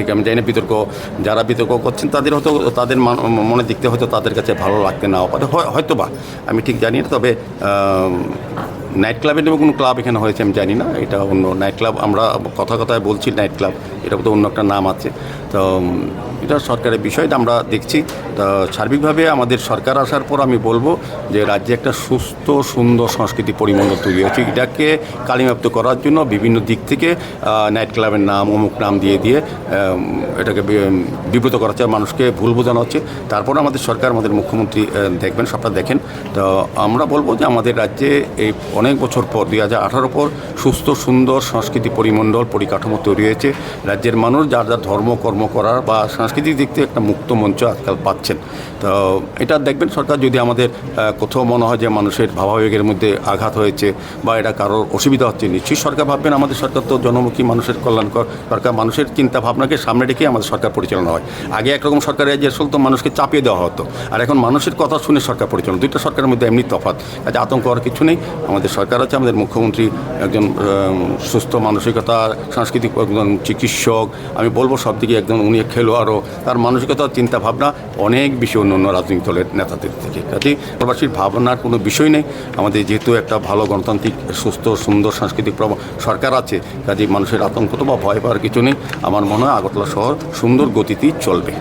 ঠিক, আমি জানি না বিতর্ক, যারা বিতর্ক করছেন তাদের হয়তো, তাদের মান- দেখতে হয়তো তাদের কাছে ভালো লাগতে নাও পারে, হয়- হয়তো বা আমি ঠিক জানি না, তবে নাইট ক্লাবের নামে কোনো ক্লাব এখানে হয়েছে আমি জানি না, এটা অন্য নাইট ক্লাব, আমরা কথা কথায় বলছি নাইট ক্লাব এটা তো অন্য একটা নাম আছে। তো এটা সরকারের বিষয়, এটা আমরা দেখছি। তো, সার্বিকভাবে আমাদের সরকার আসার পর আমি বলব যে রাজ্যে একটা সুস্থ, সুন্দর সংস্কৃতি পরিমণ্ডল তৈরি হচ্ছে এটাকে কালিমাপ্ত করার জন্য বিভিন্ন দিক থেকে নাইট ক্লাবের নাম, অমুক নাম দিয়ে দিয়ে এটাকে বিব্রত করা হচ্ছে, মানুষকে ভুল বোঝানো হচ্ছে। তারপর আমাদের সরকার, আমাদের মুখ্যমন্ত্রী দেখবেন, সবটা দেখেন। তো, আমরা বলব যে আমাদের রাজ্যে এই অনেক বছর পর দুই আঠারো পর সুস্থ, সুন্দর সংস্কৃতি পরিমণ্ডল পরিকাঠামো তৈরি হয়েছে। রাজ্যের মানুষ যার যার ধর্ম, কর্ম করার বা সাংস্কৃতিক দিক থেকে একটা মুক্ত মঞ্চ আজকাল পাচ্ছেন। তো এটা দেখবেন সরকার যদি আমাদের কোথাও মনে হয় যে মানুষের ভাবাবেগের মধ্যে আঘাত হয়েছে বা এটা কারোর অসুবিধা হচ্ছে, নিশ্চয়ই সরকার ভাববেন, আমাদের সরকার তো জনমুখী মানুষের কল্যাণকর। সরকার মানুষের চিন্তা ভাবনাকে সামনে রেখে আমাদের সরকার পরিচালনা হয়। আগে একরকম সরকারের যে চলতো মানুষকে চাপিয়ে দেওয়া হতো, আর এখন মানুষের কথা শুনে সরকার পরিচালনা, দুইটা সরকারের মধ্যে এমনি তফাৎ। কাজে আতঙ্ক হওয়ার কিছু নেই। আমাদের সরকার আছে, আমাদের মুখ্যমন্ত্রী একজন সুস্থ মানসিকতা, সাংস্কৃতিক একজন চিকিৎসক, আমি বলব সব দিকে একজন উনি খেলোয়াড়ও, তার মানসিকতা, চিন্তা, ভাবনা অনেক বেশি অন্য অন্য রাজনৈতিক দলের নেতাদের থেকে। কাজে প্রবাসীর ভাবনার কোনো বিষয় নেই। আমাদের যেহেতু একটা ভালো গণতান্ত্রিক, সুস্থ, সুন্দর সাংস্কৃতিক সরকার আছে কাজে মানুষের আতঙ্ক তো বা ভয় পাওয়ার কিছু নেই। আমার মনে হয় আগরতলা শহর সুন্দর গতিতেই চলবে।